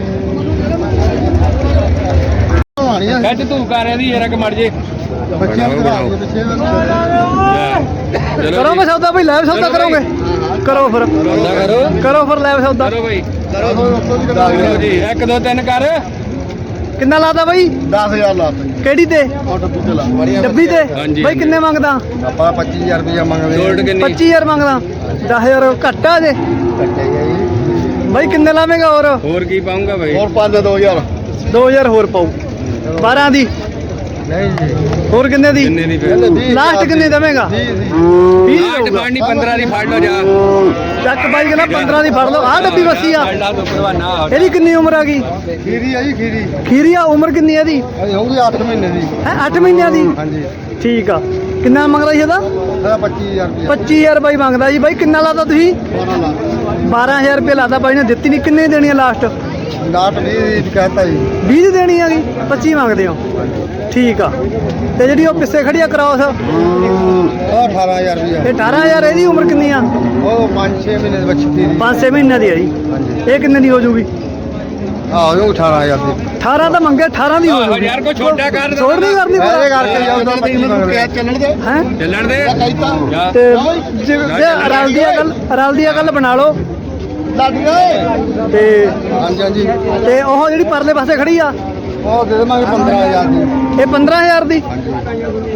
ਕੱਢ ਤੂੰ ਕਰ ਇਹਦੀ ਯਾਰ ਕਿ ਮੜ ਜੇ। ਬੱਚਿਆਂ ਨੂੰ ਦਿਖਾ ਪਿੱਛੇ ਕਰੋਗੇ ਸੌਦਾ ਬਈ ਲਾਈਵ ਸੌਦਾ ਕਰੋਗੇ? ਕਰੋ ਫਿਰ। ਕਰੋ ਕਰੋ ਫਿਰ ਲਾਈਵ ਸੌਦਾ। ਕਰੋ ਬਾਈ। ਕਰੋ ਜੀ। ਇੱਕ ਦੋ ਤਿੰਨ ਕਰ। ਕਿੰਨਾ ਲਾਦਾ ਬਾਈ? 10000 ਲਾਤਾ ਕਿਹੜੀ ਤੇ? ਆਟੋ ਤੇ ਲਾ। ਡੱਬੀ ਤੇ? ਹਾਂਜੀ, ਬਾਈ ਕਿੰਨੇ ਮੰਗਦਾ? ਆਪਾਂ 25000 ਰੁਪਇਆ ਮੰਗਦੇ ਗੋਲਡ ਕਿੰਨੀ? 25000 ਮੰਗਦਾ। 10000 ਘੱਟ ਆ ਜੇ ਕੱਟੇ ਜੀ। ਬਾਈ ਕਿੰਨੇ ਲਾਵੇਂਗਾ ਹੋਰ? ਹੋਰ ਕੀ ਪਾਉਂਗਾ ਬਾਈ? ਹੋਰ 5 2000 2000 ਹੋਰ ਪਾਉ 12 ਦੀ। ਨਹੀਂ ਜੀ ਹੋਰ ਕਿੰਨੇ ਦੀ? ਕਿੰਨੇ ਦੀ ਫਿਰ? ਲਾਸਟ ਕਿੰਨੇ ਦੇਵੇਂਗਾ? 20 ਆਹ ਦੀ ਡਿਮਾਂਡ ਨਹੀਂ 15 ਦੀ ਫੜ ਲਓ ਜਾ। ਚੱਕ ਬਾਈ ਕਹਿੰਦਾ 15 ਦੀ ਫੜ ਲਓ। ਆਹ ਡੱਬੀ ਵੱਸੀ ਆ। ਫੜ ਲਾ ਤੂੰ ਪਰਵਾਨਾ ਇਹਦੀ ਕਿੰਨੀ ਉਮਰ ਆ ਗਈ? ਖੀਰੀ ਆ ਜੀ ਖੀਰੀ। ਖੀਰੀ ਆ ਉਮਰ ਕਿੰਨੀ ਆ ਅਜੇ ਹੋਊਗੀ 8 ਮਹੀਨੇ ਦੀ। ਹੈ 8 ਮਹੀਨਿਆਂ ਦੀ? ਹਾਂਜੀ। ਠੀਕ ਆ। ਕਿੰਨਾ ਮੰਗਦਾ ਸੀ ਇਹਦਾ? ਇਹਦਾ 25000 ਰੁਪਇਆ। 25000 ਬਾਈ ਮੰਗਦਾ ਜੀ ਬਾਈ ਕਿੰਨਾ ਲਾਦਾ ਤੁਸੀਂ? 12000 ਰੁਪਏ ਲਾਦਾ ਬਾਈ ਨੇ। ਦਿੱਤੀ ਨਹੀਂ ਕਿੰਨੇ ਦੇਣੀ ਆ ਲਾਸਟ ਨਾਟ ਵੀ ਕਹਤਾ ਜੀ। 20 ਦੀ ਦੇਣੀ ਹੈਗੀ 25 ਮੰਗਦੇ ਹੋ। ਠੀਕ ਆ। ਤੇ ਜਿਹੜੀ ਉਹ ਪਿੱਛੇ ਖੜੀ ਆ ਕ੍ਰਾਸ? ਉਹ 18000 ਰੁਪਇਆ ਇਹ 18000 ਇਹਦੀ ਉਮਰ ਕਿੰਨੀ ਆ? ਉਹ 5-6 ਮਹੀਨੇ ਦੀ ਬੱਚੀ ਦੀ। 5-6 ਮਹੀਨਿਆਂ ਦੀ ਆ ਜੀ। ਇਹ ਕਿੰਨੇ ਦੀ ਹੋ ਜੂਗੀ? ਆਹ ਉਹ 18000 ਦੀ। 18 ਤਾਂ ਮੰਗੇ 18 ਦੀ ਹੋ ਜੂਗੀ। ਯਾਰ ਕੋਈ ਛੋਟਾ ਕਰ ਛੋੜ ਨਹੀਂ ਕਰਨੀ ਇਹ ਕਰਕੇ ਜਾਓ ਤਾਂ 25 ਮੰਗਦੇ ਚੱਲਣ ਦੇ ਹੈ? ਚੱਲਣ ਦੇ। ਤੇ। ਜੇ ਰਲ ਦੀ ਗੱਲ ਰਲ ਦੀ ਗੱਲ ਬਣਾ ਲਓ। ਤੇ ਹਾਂਜੀ ਹਾਂਜੀ। ਤੇ ਉਹ ਜਿਹੜੀ ਪਰਲੇ ਪਾਸੇ ਖੜੀ ਆ? ਉਹ ਦੇ ਦੇਵਾਂਗੇ 15000 ਦੀ। ਇਹ 15000 ਦੀ?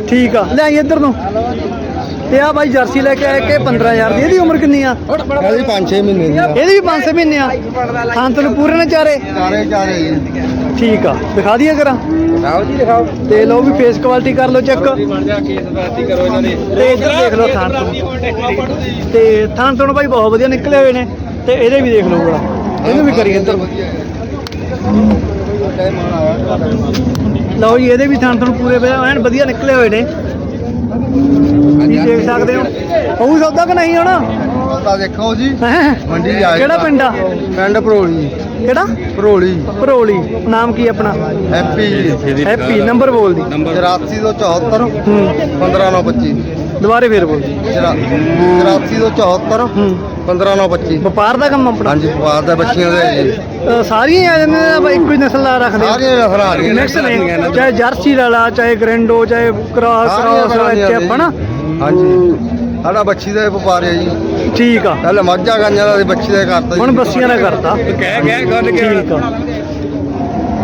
ਠੀਕ ਆ। ਲਿਆਈ ਇੱਧਰ ਨੂੰ। ਤੇ ਆ ਬਾਈ ਜਰਸੀ ਲੈ ਕੇ ਆਏ ਕਿ 15000 ਦੀ। ਇਹਦੀ ਉਮਰ ਕਿੰਨੀ ਆ? ਇਹਦੀ 5-6 ਮਹੀਨੇ ਦੀ ਆ। ਇਹਦੀ ਵੀ 5 ਮਹੀਨੇ ਆ। ਥਾਂ ਤੈਨੂੰ ਪੂਰੇ ਨੇ ਚਾਰੇ? ਚਾਰੇ ਚਾਰੇ ਠੀਕ ਆ। ਦਿਖਾ ਦਈਏ ਕਰਾਂ ਦਿਖਾਓ ਜੀ ਦਿਖਾਓ। ਤੇ ਲਓ ਵੀ ਫੇਸ ਕੁਆਲਿਟੀ ਕਰ ਲਓ ਚੈੱਕ ਤੇ ਇੱਧਰ ਦੇਖ ਲਓ ਥਾਂ ਤੋਂ। ਤੇ ਥਾਂ ਤੋਂ ਬਾਈ ਬਹੁਤ ਵਧੀਆ ਨਿਕਲੇ ਹੋਏ ਨੇ। ਤੇ ਇਹਦੇ ਵੀ ਦੇਖ ਲਓ ਬੜਾ ਇਹਨੂੰ ਵੀ ਕਰੀ ਇੱਧਰ ਟਾਈਮ ਆਇਆ ਲਓ ਜੀ ਇਹਦੇ ਵੀ ਥਣ ਤੁਹਾਨੂੰ ਪੂਰੇ ਪਿਆ ਐਨ ਵਧੀਆ ਨਿਕਲੇ ਹੋਏ ਨੇ। ਤੁਸੀਂ ਦੇਖ ਸਕਦੇ ਹੋ। ਹੋਊ ਸੌਦਾ ਕਿ ਨਹੀਂ ਹੁਣ? ਤਾਂ ਦੇਖੋ ਜੀ। ਹੈਂ? ਮੰਡੀ ਆਏ ਕਿਹੜਾ ਪਿੰਡ ਆ? ਪਿੰਡ ਭਰੋਲੀ। ਕਿਹੜਾ? ਭਰੋਲੀ। ਭਰੋਲੀ। ਨਾਮ ਕੀ ਆਪਣਾ? ਹੈਪੀ। ਜੀ ਹੈਪੀ ਨੰਬਰ ਬੋਲ ਦੀ। 84 ਤੋਂ 74 ਹੂੰ। 15925 ਦੁਬਾਰੇ ਫੇਰ ਬੋਲ 84 ਤੋਂ 74 ਹੂੰ। 15925 ਵਪਾਰ ਦਾ ਕੰਮ ਆਪਣਾ? ਹਾਂਜੀ ਬਾਤ ਦਾ ਬੱਚੀਆਂ ਦੇ ਜੀ ਅ, ਸਾਰੀਆਂ ਹੀ ਆ ਜਾਂਦੀਆਂ ਨੇ ਬਈ ਇੱਕੋ ਹੀ ਨਸਲ ਦਾ ਰੱਖਦੇ ਸਾਰੀਆਂ ਨਸਲਾਂ ਆ ਰਹੀਆਂ ਮਿਕਸ ਨੇ ਚਾਹੇ ਜਰਸੀ ਵਾਲਾ ਚਾਹੇ ਗ੍ਰੈਂਡੋ ਚਾਹੇ ਕ੍ਰਾਸ ਸਾਰੀਆਂ ਕ੍ਰਾਸ ਤਰ੍ਹਾਂ ਦੀਆਂ ਐਚਐਫ ਹਨਾ ਹਾਂਜੀ। ਸਾਡਾ ਬੱਚੀ ਦਾ ਵਪਾਰ ਹੈ ਜੀ। ਠੀਕ ਆ। ਪਹਿਲੇ ਮੱਝਾਂ ਗਾਂਆਂ ਦਾ ਸੀ, ਬੱਚੀ ਦਾ ਕਰਤਾ ਜੀ। ਹੁਣ ਬੱਸੀਆਂ ਦਾ ਕਰਤਾ। ਕਹਿ ਕਹਿ ਗੱਲ ਠੀਕ ਆ।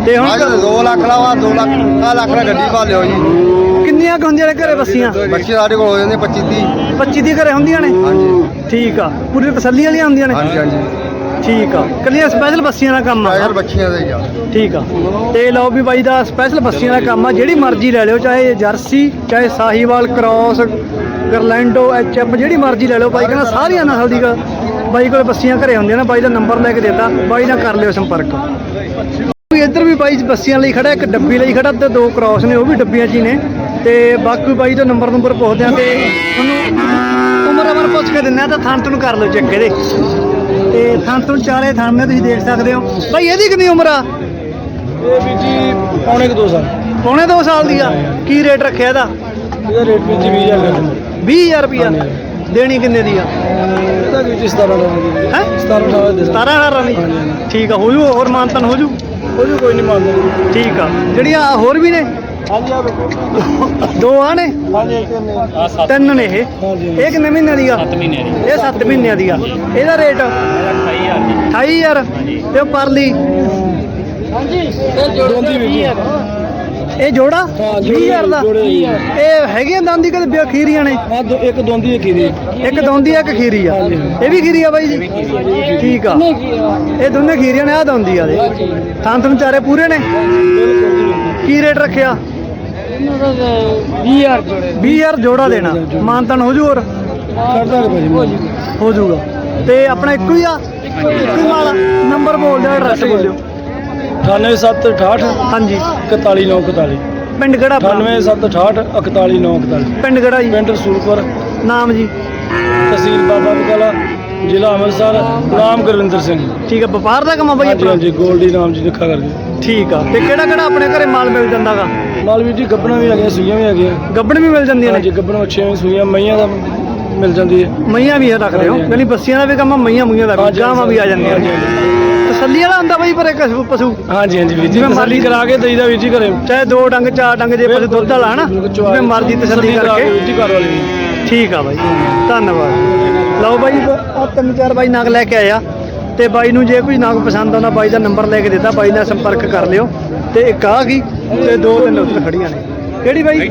ਤੇ ਅੱਜ ਹੁਣ 2 ਲੱਖ ਦਾ ਵਾ 2 ਲੱਖ ਆ ਲੱਖ ਦਾ ਗੱਡੀ ਪਾ ਲਿਓ ਜੀ। ਕਿੰਨੀਆਂ ਕੁ ਹੁੰਦੀਆਂ ਨੇ ਘਰੇ ਬੱਸੀਆਂ? ਬੱਚੇ ਸਾਡੇ ਕੋਲ ਹੋ ਜਾਂਦੇ 25 30 25 ਦੀ ਘਰੇ ਹੁੰਦੀਆਂ ਨੇ? ਹਾਂਜੀ। ਠੀਕ ਆ। ਪੂਰੀ ਤਸੱਲੀ ਵਾਲੀਆਂ ਹੁੰਦੀਆਂ ਨੇ? ਹਾਂਜੀ ਹਾਂਜੀ। ਠੀਕ ਆ। ਕੱਲੀਆਂ ਸਪੈਸ਼ਲ ਬੱਸੀਆਂ ਦਾ ਕੰਮ ਆ ਟਾਇਰ ਬੱਚੀਆਂ ਦੇ ਆ। ਠੀਕ ਆ। ਤੇ ਲਓ ਵੀ ਬਾਈ ਦਾ ਸਪੈਸ਼ਲ ਬੱਸੀਆਂ ਦਾ ਕੰਮ ਆ। ਜਿਹੜੀ ਮਰਜ਼ੀ ਲੈ ਲਿਓ ਚਾਹੇ ਜਰਸੀ ਚਾਹੇ ਸਾਹੀਵਾਲ ਕ੍ਰਾਸ ਗਰਲੈਂਡੋ ਐਚਐਫ ਜਿਹੜੀ ਮਰਜ਼ੀ ਲੈ ਲਓ। ਬਾਈ ਕਹਿੰਦਾ ਸਾਰੀਆਂ ਨਸਲ ਦੀ ਗ- ਬਾਈ ਕੋਲ ਬੱਸੀਆਂ ਘਰੇ ਹੁੰਦੀਆਂ ਨੇ। ਬਾਈ ਦਾ ਨੰਬਰ ਲੈ ਕੇ ਦਿੱਤਾ। ਬਾਈ ਨਾਲ ਕਰ ਲਿਓ ਸੰਪਰਕ। ਵੀ ਇੱਧਰ ਵੀ ਬਾਈ ਬੱਸੀਆਂ ਲਈ ਖੜਾ ਇੱਕ ਡੱਬੀ ਲਈ ਖੜਾ ਤੇ ਦੋ ਕ੍ਰਾਸ ਨੇ ਉਹ ਵੀ ਡੱਬੀਆਂ 'ਚ ਹੀ ਨੇ। ਤੇ ਬਾਕੀ ਬਾਈ ਤੋਂ ਨੰਬਰ ਨੰਬਰ ਪੁੱਛਦੇ ਆ ਤੇ ਤੁਹਾਨੂੰ ਉਮਰ ਅਮਰ ਪੁੱਛ ਕੇ ਦਿੰਦੇ ਤਾਂ ਥਾਂ ਤੁਹਾਨੂੰ ਕਰ ਲਓ ਚੈੱਕ ਇਹਦੇ। ਤੇ ਥਾਂ ਤੋਂ ਚਾਰੇ ਥਾਂ ਨੇ ਤੁਸੀਂ ਦੇਖ ਸਕਦੇ ਹੋ। ਬਾਈ ਇਹਦੀ ਕਿੰਨੀ ਉਮਰ ਆ? ਇਹ ਵੀ ਜੀ ਪੌਣੇ ਕੁ ਦੋ ਸਾਲ। ਪੌਣੇ 2 ਸਾਲ ਦੀ ਆ। ਕੀ ਰੇਟ ਰੱਖਿਆ ਇਹਦਾ? ਇਹਦਾ ਰੇਟ ਵੀ ਜੀ 20000 ਰੁਪਏ। 20000 ਰੁਪਿਆ ਦੇਣੀ ਕਿੰਨੇ ਦੀ ਆ? ਇਹਦਾ ਵੀ ਜੀ 17 ਦਾ। ਹੈ? 17 ਦਾ। ਦੇ 17000 ਦੀ ਠੀਕ ਆ ਹੋ ਜੂ ਹੋਰ ਮਾਨਤਨ ਹੋ ਜੂ? ਕੋਈ ਨਹੀਂ ਮੰਨਦਾ ਠੀਕ ਆ। ਜਿਹੜੀਆਂ ਹੋਰ ਵੀ ਨੇ? ਹਾਂਜੀ ਆ ਦੋ ਆ ਨੇ? ਹਾਂਜੀ ਆ ਸੱਤ। ਤਿੰਨ ਨੇ ਇਹ। ਹਾਂਜੀ। ਇਹ ਕਿੰਨੇ ਮਹੀਨਿਆਂ ਦੀ ਆ? 7 ਮਹੀਨੇ ਦੀ। ਇਹ 7 ਮਹੀਨਿਆਂ ਦੀ ਆ। ਇਹਦਾ ਰੇਟ? 28000 ਤੇ ਉਹ ਪਰਲੀ? ਦੋਂਦੀ ਵੀ ਜੀ। ਇਹ ਜੋੜਾ? ਹਾਂ, ਜੋੜੇ- 20000 ਦਾ। ਇਹ ਹੈਗੀਆਂ ਦੰਦੀ ਕਦੇ ਬਿਆ ਖੀਰੀਆਂ ਨੇ? ਇੱਕ ਦੋਂਦੀ ਇੱਕ ਖੀਰੀ। ਇੱਕ ਦੌਂਦੀ ਆ ਇੱਕ ਖੀਰੀ ਆ? ਇਹ ਵੀ ਖੀਰੀ ਆ ਬਾਈ ਜੀ? ਠੀਕ ਆ। ਇਹ ਦੋਨੇ ਖੀਰੀਆਂ ਨੇ ਆ ਦੌਂਦੀ ਆ ਦੇ। ਥਾਂ ਥਾਂ ਚਾਰੇ ਪੂਰੇ ਨੇ? ਕੀ ਰੇਟ ਰੱਖਿਆ? 20000 ਜੋੜੇ 20000 ਜੋੜਾ ਦੇਣਾ। ਮਾਨਤਨ ਹੋ ਜੂ ਹੋਰ? ਕਰਦਾ ਹੋ ਜੂਗਾ। ਤੇ ਆਪਣਾ ਇੱਕੋ ਹੀ ਆ? ਇੱਕੋ ਹੀ ਮਾਲ ਨੰਬਰ ਬੋਲ ਦਿਓ ਐਡਰੈਸ ਬੋਲਿਓ 98768 ਹਾਂਜੀ। 41941 ਪਿੰਡ ਕਿਹੜਾ ਆਪਣਾ? 98768 41941 ਪਿੰਡ ਕਿਹੜਾ ਜੀ? ਪਿੰਡ ਰਸੂਲਪੁਰ। ਨਾਮ ਜੀ। ਤਹਿਸੀਲ ਬਾਬਾ ਬਕਾਲਾ ਜ਼ਿਲ੍ਹਾ ਅੰਮ੍ਰਿਤਸਰ ਨਾਮ ਗੁਰਵਿੰਦਰ ਸਿੰਘ। ਠੀਕ ਆ ਵਪਾਰ ਦਾ ਕੰਮ ਆ ਬਾਈ ਹਾਂਜੀ ਆਪਣਾ? ਹਾਂਜੀ ਗੋਲਡੀ ਨਾਮ ਜੀ ਲਿਖਾ ਕਰਕੇ। ਠੀਕ ਆ। ਤੇ ਕਿਹੜਾ ਕਿਹੜਾ ਆਪਣੇ ਘਰੇ ਮਾਲ ਮਿਲ ਜਾਂਦਾਗਾ? ਮਾਲਵੀਰ ਜੀ ਗੱਬਣਾ ਵੀ ਹੈਗੀਆਂ ਸੂਈਆਂ ਵੀ ਹੈਗੀਆਂ। ਗੱਬੜ ਵੀ ਮਿਲ ਜਾਂਦੀਆਂ ਨੇ? ਹਾਂਜੀ ਗੱਬਣ ਮੱਛੀਆਂ ਵੀ ਸੂਈਆਂ ਮਈਆਂ ਦਾ ਮਿਲ ਜਾਂਦੀ ਹੈ। ਮਈਆਂ ਵੀ ਰੱਖਦੇ ਹੋ ਯਾਨੀ ਬੱਸੀਆਂ ਦਾ ਵੀ ਕੰਮ ਆ ਮਈਆਂ ਮੁਈਆਂ ਦਾ ਵੀ ਹਾਂਜੀ, ਗਾਵਾਂ ਵੀ ਆ ਜਾਂਦੀਆਂ ਨੇ। ਤਸੱਲੀ ਵਾਲਾ ਹੁੰਦਾ ਬਾਈ ਪਰ ਇੱਕ ਪਸ਼ੂ। ਹਾਂਜੀ ਹਾਂਜੀ ਵੀਰ ਜੀ ਜਿਵੇਂ ਮਰਜ਼ੀ ਕਰਾ ਕੇ ਦਈਦਾ ਵੀਰ ਜੀ ਘਰੇ। ਚਾਹੇ ਦੋ ਡੰਗ ਚਾਰ ਡੰਗ ਜੇ ਪਸ਼ੂ ਦੁੱਧ ਵਾਲਾ ਹਨਾ? ਜਿਵੇਂ ਮਰਜ਼ੀ ਤਸੱਲੀ ਕਰਕੇ। ਵੀਰ ਜੀ ਘਰ ਵਾਲੇ ਵੀ। ਠੀਕ ਆ ਬਾਈ ਧੰਨਵਾਦ। ਲਓ ਬਾਈ ਆ ਤਿੰਨ ਚਾਰ ਬਾਈ ਨਗ ਲੈ ਕੇ ਆਇਆ ਤੇ ਬਾਈ ਨੂੰ ਜੇ ਕੋਈ ਨਗ ਪਸੰਦ ਆਉਂਦਾ ਬਾਈ ਦਾ ਨੰਬਰ ਲੈ ਕੇ ਦਿੱਤਾ ਬਾਈ ਨਾਲ ਸੰਪਰਕ ਕਰ ਲਿਓ। ਤੇ ਇੱਕ ਆ ਗਈ ਤੇ ਦੋ ਤਿੰਨ ਉੱਤੇ ਖੜੀਆਂ ਨੇ। ਕਿਹੜੀ ਬਾਈ?